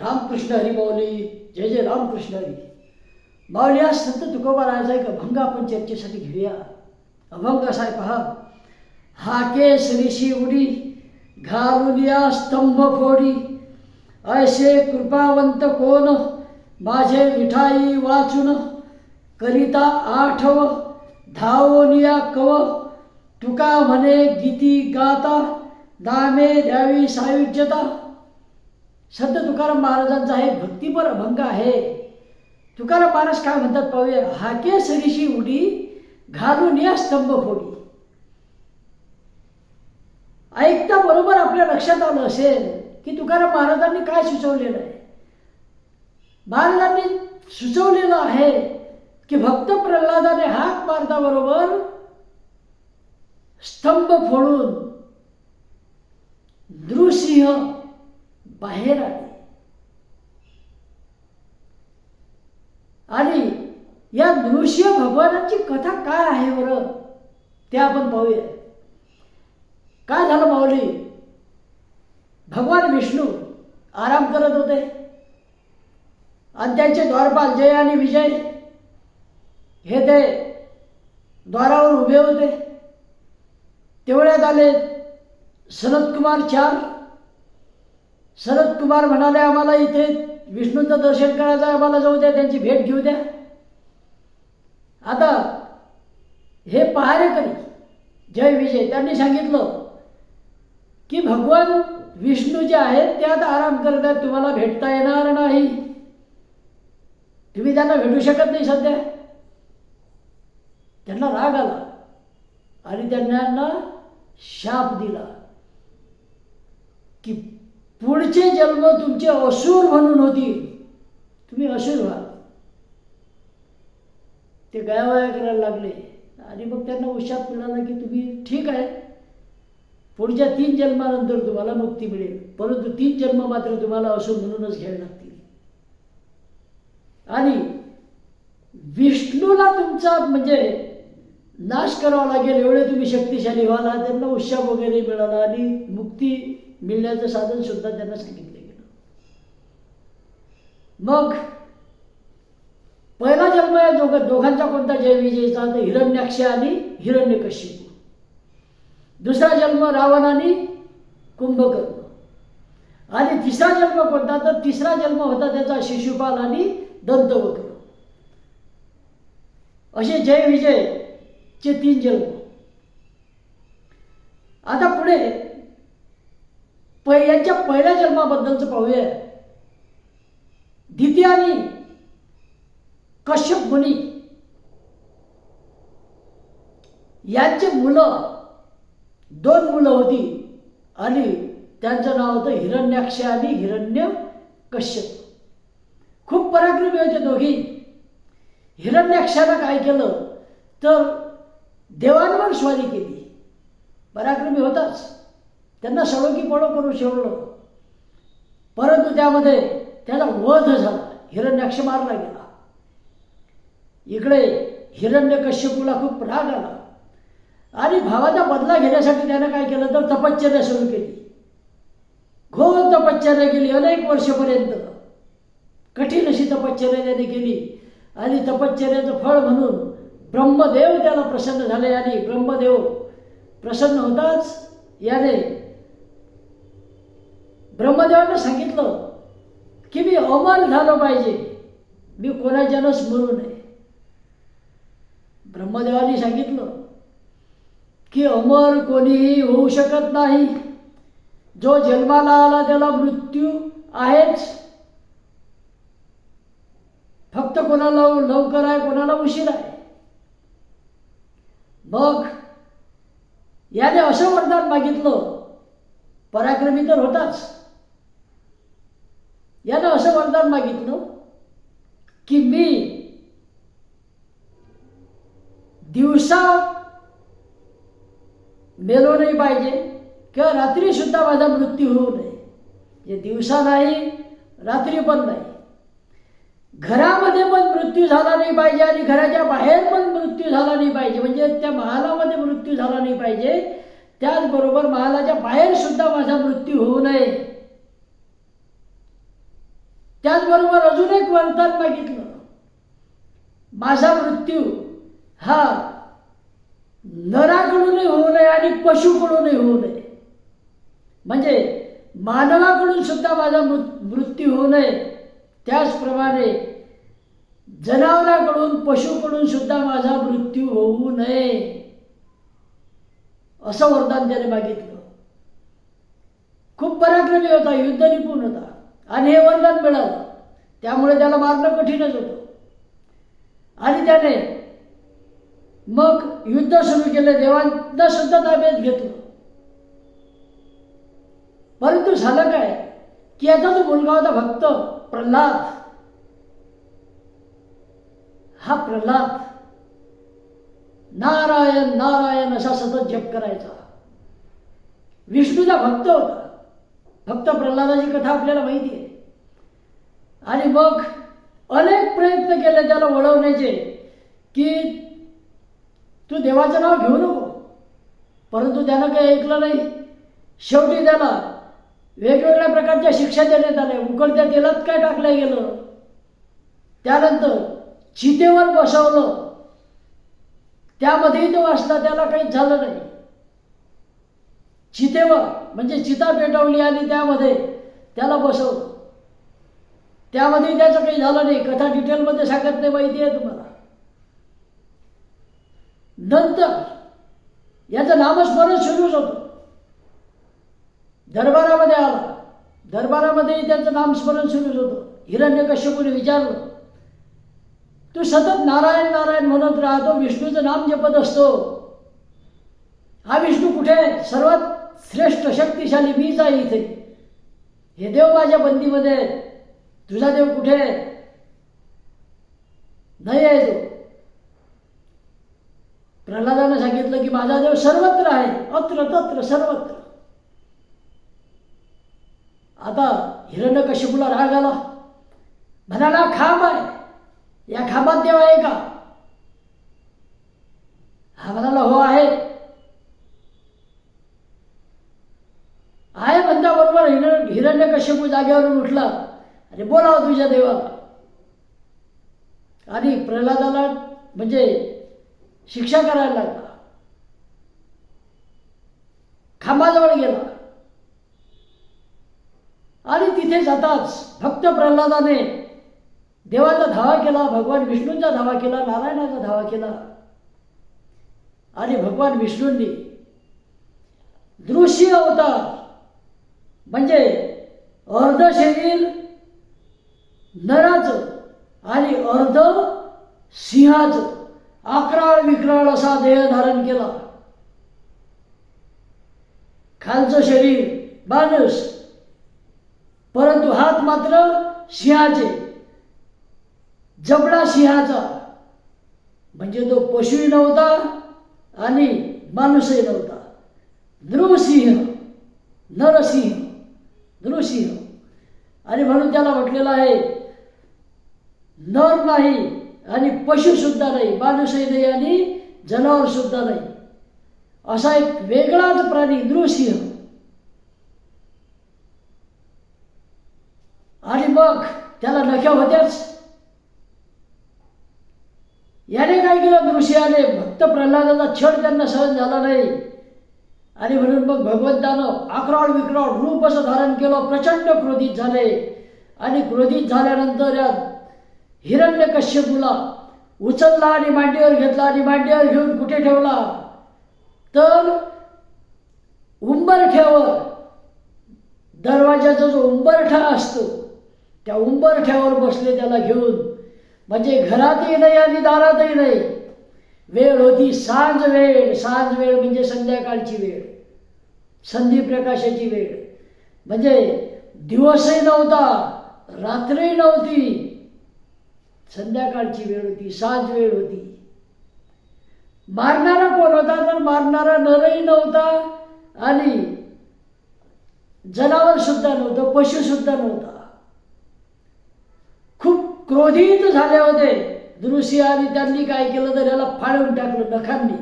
रामकृष्ण हरी जय जय रामकृष्ण हरी. माऊली आज संत तुकोबारायचा एक अभंग आपण चर्चेसाठी घेऊया. अभंग असा आहे पहा. हाके सरीशी उडी घालून या स्तंभ फोडी. ऐसे कृपावंत कोण माझे विठाई वाचून. करिता आठव धावोनिया कव. तुका म्हणे गीती गाता दामे द्यावी सायुज्यता. संत तुकाराम महाराजांचा हे भक्तिपर अभंग आहे. तुकाराम महाराज काय म्हणतात पाहूया? हाके सरीशी उडी घालून या स्तंभ फोडी ऐकता बरोबर आपल्या लक्षात आलं असेल की तुकाराम महाराजांनी काय सुचवलेलं आहे. महाराजांनी सुचवलेलं आहे की भक्त प्रल्हादाने हाक मारताबरोबर स्तंभ फोडून नृसिंह बाहेर आले. आणि या दृश्य भगवानाची कथा काय आहे बरं? ते आपण पाहूया. काय झालं माऊली? भगवान विष्णू आराम करत होते. आणि त्यांचे द्वारपाल जय आणि विजय हे ते द्वारावर उभे होते. तेवढ्यात आले सनतकुमार चार सनतकुमार म्हणाले आम्हाला इथे विष्णूचं दर्शन करायचं आम्हाला जाऊ द्या त्यांची भेट घेऊ द्या. आता हे पहारेकरी जय विजय त्यांनी सांगितलं की भगवान विष्णू जे आहेत त्यात आराम करत आहेत तुम्हाला भेटता येणार नाही. तुम्ही त्यांना भेटू शकत नाही सध्या. त्यांना राग आला आणि त्यांना शाप दिला की पुढचे जन्म तुमचे असुर म्हणून होतील तुम्ही असुर व्हा. ते गयावया करायला लागले. आणि मग त्यांना उशाप मिळाला की तुम्ही ठीक आहे. पुढच्या तीन जन्मानंतर तुम्हाला मुक्ती मिळेल. परंतु तीन जन्म मात्र तुम्हाला असुर म्हणूनच घ्यावे लागतील. आणि विष्णूला तुमचा म्हणजे नाश करावा लागेल एवढे तुम्ही शक्तिशाली व्हाल. त्यांना उत्साह वगैरे मिळाला आणि मुक्ती मिळण्याचं साधन सुद्धा त्यांना सांगितलं गेलं. मग पहिला जन्म या दोघ दोघांचा कोणता जय विजयचा? तर हिरण्याक्ष आणि हिरण्यकश्यप. दुसरा जन्म रावण आणि कुंभकर्ण. आणि तिसरा जन्म कोणता? तर तिसरा जन्म होता त्याचा शिशुपाल आणि दंतवक्र. असे जय विजय चे तीन जन्म. आता पुढे प यांच्या पहिल्या जन्माबद्दलचं पाहूया. द्वितीयानी आणि कश्यप मुनी यांचे मुलं दोन मुलं होती आणि त्यांचं नाव होतं हिरण्याक्ष आणि हिरण्य कश्यप. खूप पराक्रमी होते दोघी. हिरण्याक्षानं काय केलं? तर देवांवर स्वारी केली. पराक्रमी होताच. त्यांना सळोकी पळो करून शेवलं परंतु त्यामध्ये त्याला वध झाला. हिरण्याक्ष मारला गेला. इकडे हिरण्य कश्यपूला खूप राग आला. आणि भावाचा बदला घेण्यासाठी त्यानं काय केलं? तर तपश्चर्या सुरू केली. घोर तपश्चर्या केली अनेक वर्षपर्यंत. कठीण अशी तपश्चर्या त्याने केली. आणि तपश्चर्याचं फळ म्हणून ब्रह्मदेव त्याला प्रसन्न झाले आणि ब्रह्मदेव प्रसन्न होताच याने ब्रह्मदेवानं सांगितलं की मी अमर झालो पाहिजे. मी कोणाच्यानं मरू नये. ब्रह्मदेवाने सांगितलं की अमर कोणीही होऊ शकत नाही. जो जन्माला आला त्याला मृत्यू आहेच. फक्त कोणाला लवकर आहे कोणाला उशीर आहे. मग याने असं वरदान मागितलं. पराक्रमी तर होताच. यानं असं वरदान मागितलं की मी दिवसा मेलो नाही पाहिजे किंवा रात्री सुद्धा माझा मृत्यू होऊ नये. जे दिवसा नाही रात्री पण नाही. घरामध्ये पण मृत्यू झाला नाही पाहिजे आणि घराच्या बाहेर पण मृत्यू झाला नाही पाहिजे. म्हणजे त्या महालामध्ये मृत्यू झाला नाही पाहिजे. त्याचबरोबर महालाच्या बाहेर सुद्धा माझा मृत्यू होऊ नये. त्याचबरोबर अजून एक वरदान मागितलं माझा मृत्यू हा नराकडूनही होऊ नये आणि पशुकडूनही होऊ नये. म्हणजे मानवाकडून सुद्धा माझा मृ- मृत्यू होऊ नये. त्याचप्रमाणे जनावराकडून पशुकडून सुद्धा माझा मृत्यू होऊ नये. असं वरदान त्याने मागितलं खूप पराक्रमी होता युद्ध निपुण होता. आणि हे वरदान मिळालं. त्यामुळे त्याला मारणं कठीणच होतं. आणि त्याने मग युद्ध सुरू केलं देवांना सुद्धा ताब्यात घेतलं. परंतु झालं काय? की याचा जो मुलगा होता भक्त प्रल्हाद हा प्रल्हाद नारायण नारायण असा सतत जप करायचा. विष्णूचा भक्त होता. भक्त प्रल्हादाची कथा आपल्याला माहिती आहे. आणि मग अनेक प्रयत्न केले त्याला वळवण्याचे की तू देवाचं नाव घेऊ नको. परंतु त्यानं काही ऐकलं नाही. शेवटी त्याला वेगवेगळ्या प्रकारच्या शिक्षा देण्यात आल्या. उकळत्या तेलात काय टाकलं गेलं? त्यानंतर चितेवर बसवलं. त्यामध्येही तो वाचला त्याला काहीच झालं नाही. चितेवर म्हणजे चिता पेटवली आणि त्यामध्ये त्याला बसवलं त्यामध्ये त्याचं काही झालं नाही. कथा डिटेलमध्ये सांगत नाही माहिती आहे तुम्हाला. नंतर याचं नामस्मरण सुरूच होतं. दरबारामध्ये आला. दरबारामध्येही त्याचं नामस्मरण सुरूच होतं. हिरण्यकश्यपूने विचारलं तू सतत नारायण नारायण म्हणत राहतो. विष्णूचं नाम जपत असतो. हा विष्णू कुठे आहे? सर्वात श्रेष्ठ शक्तिशाली मीच आहे इथे. हे देव माझ्या बंदीमध्ये तुझा देव कुठे आहे? नाही आहे तो. प्रल्हादानं सांगितलं की माझा देव सर्वत्र आहे. अत्र तत्र सर्वत्र. आता हिरण्यकश्यपूला राग आला. म्हणाला खांब आहे. या खांबात देव आहे का? हा म्हणाला हो आहे म्हणता बरोबर हिरण हिरण्यकश्यपू जागेवरून उठला. अरे बोलावं तुझ्या देवा आणि प्रल्हादाला म्हणजे शिक्षा करायला लागला. खांबाजवळ गेला. आणि तिथे जाताच भक्त प्रल्हादाने देवाचा धावा केला भगवान विष्णूंचा धावा केला नारायणाचा धावा केला. आणि भगवान विष्णूंनी दृश्य अवतार म्हणजे अर्ध शरीर नराचं आणि अर्ध सिंहाचं आकराळ विक्राळ असा देह धारण केला. खालचं शरीर माणूस परंतु हात मात्र सिंहाचे. जबडा सिंहाचा. म्हणजे तो पशुही नव्हता आणि माणूसही नव्हता. नृसिंह नरसिंह नृसिंह. आणि म्हणून त्याला म्हटलेलं आहे नर नाही आणि पशुसुद्धा नाही माणूसही नाही आणि जनावरसुद्धा नाही. असा एक वेगळाच प्राणी नृसिंह आणि मग त्याला नख्या होत्याच. याने काय केलं नृसिंहाने भक्त प्रल्हादाचा छळ त्यांना सहन झाला नाही. आणि म्हणून मग भगवंतानं आक्राळ विक्राळ रूप असं धारण केलं प्रचंड क्रोधित झाले. आणि क्रोधित झाल्यानंतर या हिरण्य कश्यपूला उचलला आणि मांडीवर घेतला आणि मांडीवर घेऊन कुठे ठेवला? तर उंबरठ्यावर. दरवाजाचा जो उंबरठा असतो त्या उंबरठ्यावर बसले त्याला घेऊन. म्हणजे घरातही नाही आणि दारातही नाही. वेळ होती सांज वेळ सांज वेळ म्हणजे संध्याकाळची वेळ. संधी प्रकाशाची वेळ. म्हणजे दिवसही नव्हता रात्रही नव्हती. संध्याकाळची वेळ होती सांज वेळ होती. मारणारा कोण होता? तर मारणारा नरही नव्हता आणि जनावर सुद्धा नव्हतं पशु सुद्धा नव्हता. खूप क्रोधित झाले होते. दृश्य आणि त्यांनी काय केलं तर याला फाळून टाकलं नखांनी.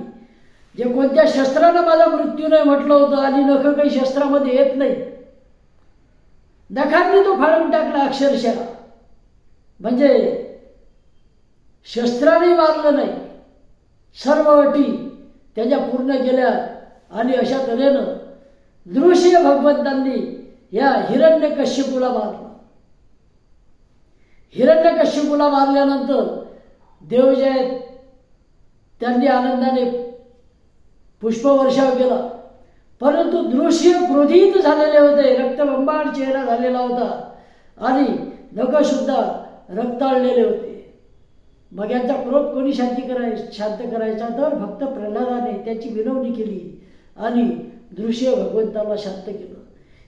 जे कोणत्या शस्त्रानं माझा मृत्यू नाही म्हटलं होतं आणि नख काही शस्त्रामध्ये येत नाही. नखांनी तो फाळून टाकला अक्षरशः. म्हणजे शस्त्राने मारलं नाही. सर्व अटी त्याच्या पूर्ण केल्या आणि अशा तऱ्हेनं दृश्य भगवंतांनी या हिरण्य कश्यपूला मारलं. हिरण्य कश्यपूला मारल्यानंतर देव जे आहेत त्यांनी आनंदाने पुष्पवर्षाव केला. परंतु दृश्य क्रोधित झालेले होते. रक्तबंबाड चेहरा झालेला होता आणि नखसुद्धा रक्ताळलेले होते. मग यांचा क्रोध कोणी शांती कराय शांत करायचा? तर भक्त प्रल्हादाने त्याची विनवणी केली आणि दृश्य भगवंताला शांत केलं.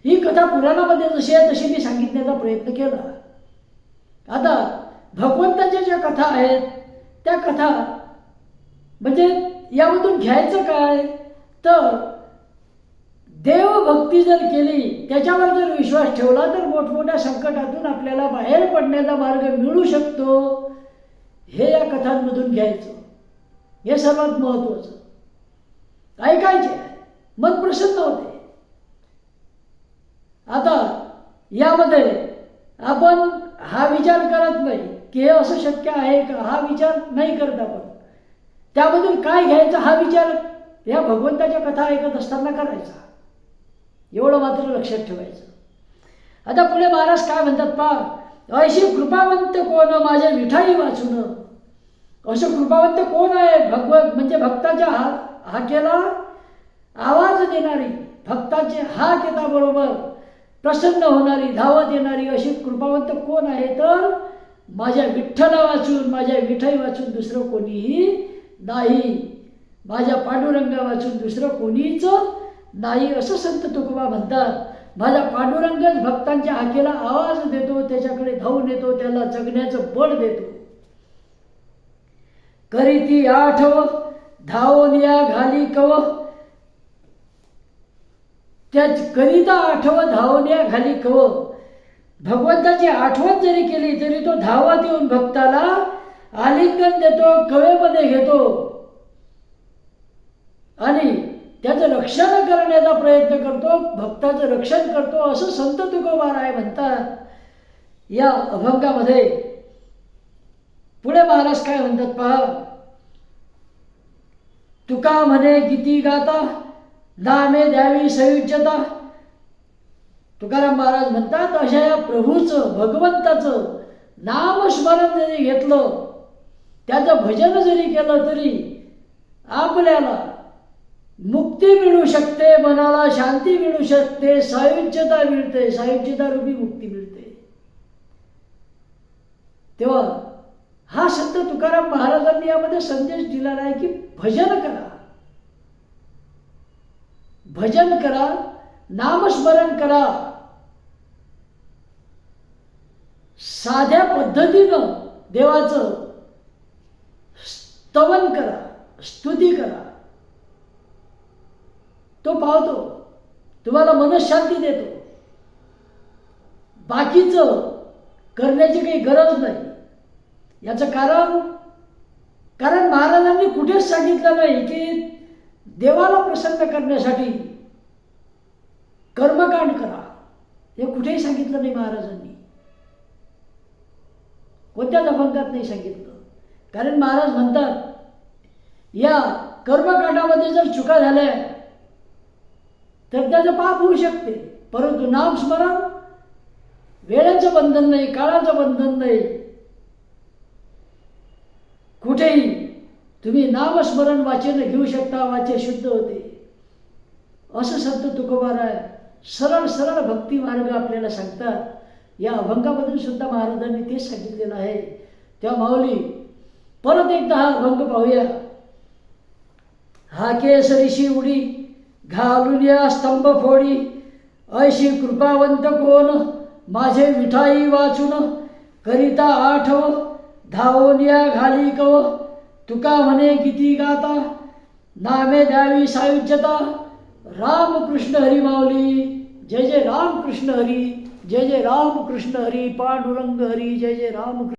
ही कथा पुराणामध्ये जशी आहे तशी मी सांगितण्याचा प्रयत्न केला. आता भगवंताच्या ज्या कथा आहेत त्या कथा म्हणजे यामधून घ्यायचं काय? तर देवभक्ती जर केली त्याच्यावर जर विश्वास ठेवला तर मोठमोठ्या संकटातून आपल्याला बाहेर पडण्याचा मार्ग मिळू शकतो. हे या कथांमधून घ्यायचं. हे सर्वात महत्वाचं ऐकायचे. मन प्रसन्न होते. आता यामध्ये आपण हा विचार करत नाही. की हे असं शक्य आहे का? हा विचार नाही करत आपण. त्यामधून काय घ्यायचा हा विचार या भगवंताच्या कथा ऐकत असताना करायचा. एवढं मात्र लक्षात ठेवायचं. आता पुढे महाराज काय म्हणतात पा अशी कृपावंत कोण माझ्या मिठाई वाचून? असं कृपावंत कोण आहे? भगवत म्हणजे भक्ताच्या हा हाकेला आवाज देणारी भक्ताचे हाक येताबरोबर प्रसन्न होणारी धावत येणारी अशी कृपावंत कोण आहे तर माझ्या विठ्ठला वाचून माझ्या विठाई वाचून दुसरं कोणीही नाही. माझ्या पांडुरंगा वाचून दुसरं कोणीच नाही असं संत तुकोबा म्हणतात. माझा पांडुरंगच भक्तांच्या हाकेला आवाज देतो त्याच्याकडे धावून येतो त्याला जगण्याचं बळ देतो. करी ती आठव धावून या घाली कव. त्या करिता आठव धावून या घाली कव. भगवंताची आठवण जरी केली तरी तो धावत येऊन भक्ताला आलिंगन देतो कवेमध्ये घेतो. आणि त्याचं रक्षण करण्याचा प्रयत्न करतो भक्ताचं रक्षण करतो असं संत तुकोबाराय म्हणतात. या अभंगामध्ये पुढे महाराज काय म्हणतात पहा? तुका म्हणे किती गाता नामे द्यावी सयुज्यता तुकाराम महाराज म्हणतात अशा या प्रभूचं भगवंताचं नामस्मरण जरी घेतलं त्याचं भजन जरी केलं तरी आपल्याला मुक्ती मिळू शकते मनाला शांती मिळू शकते सायुज्यता मिळते सायुज्यता रूपी मुक्ती मिळते. तेव्हा हा संत तुकाराम महाराजांनी यामध्ये संदेश दिलेला आहे की भजन करा. भजन करा नामस्मरण करा. साध्या पद्धतीनं देवाचं स्तवन करा स्तुती करा. तो पावतो. तुम्हाला मनशांती देतो. बाकीचं करण्याची काही गरज नाही. याचं कारण कारण महाराजांनी कुठेच सांगितलं नाही की देवाला प्रसन्न करण्यासाठी कर्मकांड करा. हे कुठेही सांगितलं नाही महाराजांनी. कोणत्याच अभंगात नाही सांगितलं. कारण महाराज म्हणतात या कर्मकांडामध्ये जर चुका झाल्या तर त्याचं पाप होऊ शकते. परंतु नामस्मरण वेळेचं बंधन नाही काळाचं बंधन नाही. कुठेही तुम्ही नामस्मरण वाचन घेऊ शकता वाचे शुद्ध होते. असं संत तुकोबाराय सरळ सरळ भक्ती मार्ग आपल्याला सांगतात. या अभंगामधून सुद्धा महाराजांनी तेच सांगितलेलं आहे. त्या माऊली परत एकदा हा अभंग पाहूया. हा केसरीशी उडी घालून या स्तंभ फोडी. ऐशी कृपावंत कोण? माझे विठाई वाचून करिता आठव. धावून या घाली कव. तुका म्हणे किती गाता? नामे द्यावी सायुज्यता. राम कृष्ण हरी माऊली जय जय राम कृष्ण हरी जय जय राम कृष्ण हरी पांडुरंग हरी जय जय राम